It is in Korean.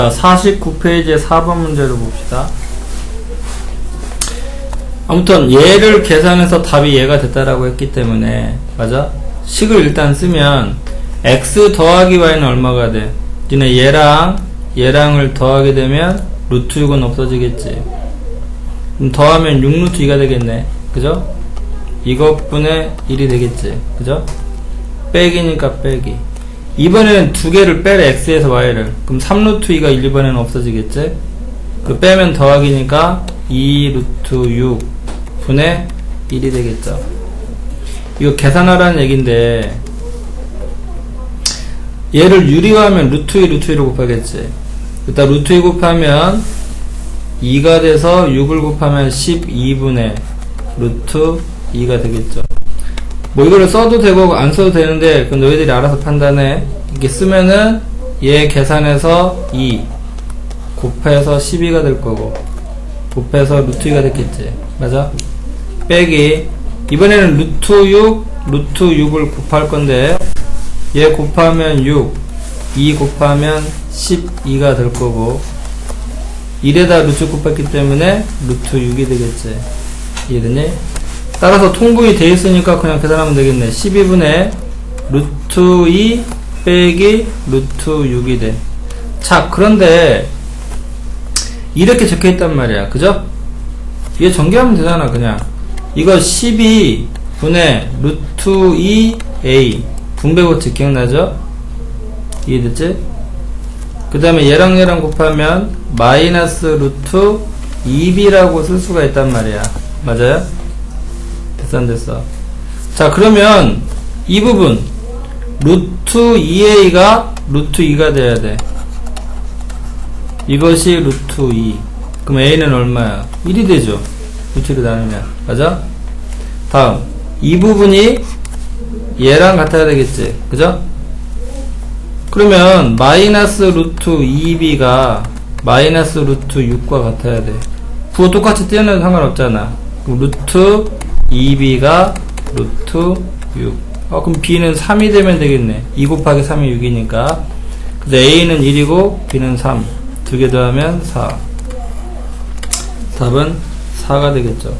자, 49페이지의 4번 문제를 봅시다. 아무튼 얘를 계산해서 답이 얘가 됐다라고 했기 때문에 맞아? 식을 일단 쓰면 x 더하기 y는 얼마가 돼? 니네 얘랑 얘랑을 더하게 되면 루트 6은 없어지겠지. 그럼 더하면 6 루트 2가 되겠네. 그죠? 이것분의 1이 되겠지. 그죠? 빼기니까 빼기. 이번에는 두 개를 빼래 x에서 y를. 그럼 3루트 2가 1번에는 없어지겠지? 그 빼면 더하기니까 2 루트 6 분의 1이 되겠죠. 이거 계산하라는 얘긴데 얘를 유리화 하면 루트 2 루트 2를 곱하겠지. 일단 루트 2 곱하면 2가 돼서 6을 곱하면 12분의 루트 2가 되겠죠 뭐 이거를 써도 되고 안 써도 되는데 그건 너희들이 알아서 판단해 이렇게 쓰면은 얘 계산해서 2 곱해서 12가 될 거고 곱해서 루트 2가 됐겠지 맞아? 빼기 이번에는 루트 6 루트 6을 곱할 건데 얘 곱하면 6 2 곱하면 12가 될 거고 1에다 루트 곱했기 때문에 루트 6이 되겠지 이해되니? 따라서 통분이 돼 있으니까 그냥 계산하면 되겠네. 12분의 루트 2 빼기 루트 6이 돼. 자, 그런데 이렇게 적혀 있단 말이야. 그죠? 이게 전개하면 되잖아, 그냥. 이거 12분의 루트 2a 분배고치 기억나죠? 이해됐지? 그 다음에 얘랑 얘랑 곱하면 마이너스 루트 2b라고 쓸 수가 있단 말이야. 맞아요? 됐어 안 됐어. 자 그러면 이 부분 루트 2a가 루트 2가 돼야 돼. 이것이 루트 2 그럼 a는 얼마야? 1이 되죠? 루트를 나누면. 맞아? 다음. 이 부분이 얘랑 같아야 되겠지. 그죠? 그러면 마이너스 루트 2b가 마이너스 루트 6과 같아야 돼. 부호 똑같이 떼어내도 상관없잖아. 루트 2b가 루트 6. 어, 그럼 b는 3이 되면 되겠네. 2 곱하기 3이 6이니까. 그래서 a는 1이고 b는 3. 두 개 더하면 4. 답은 4가 되겠죠.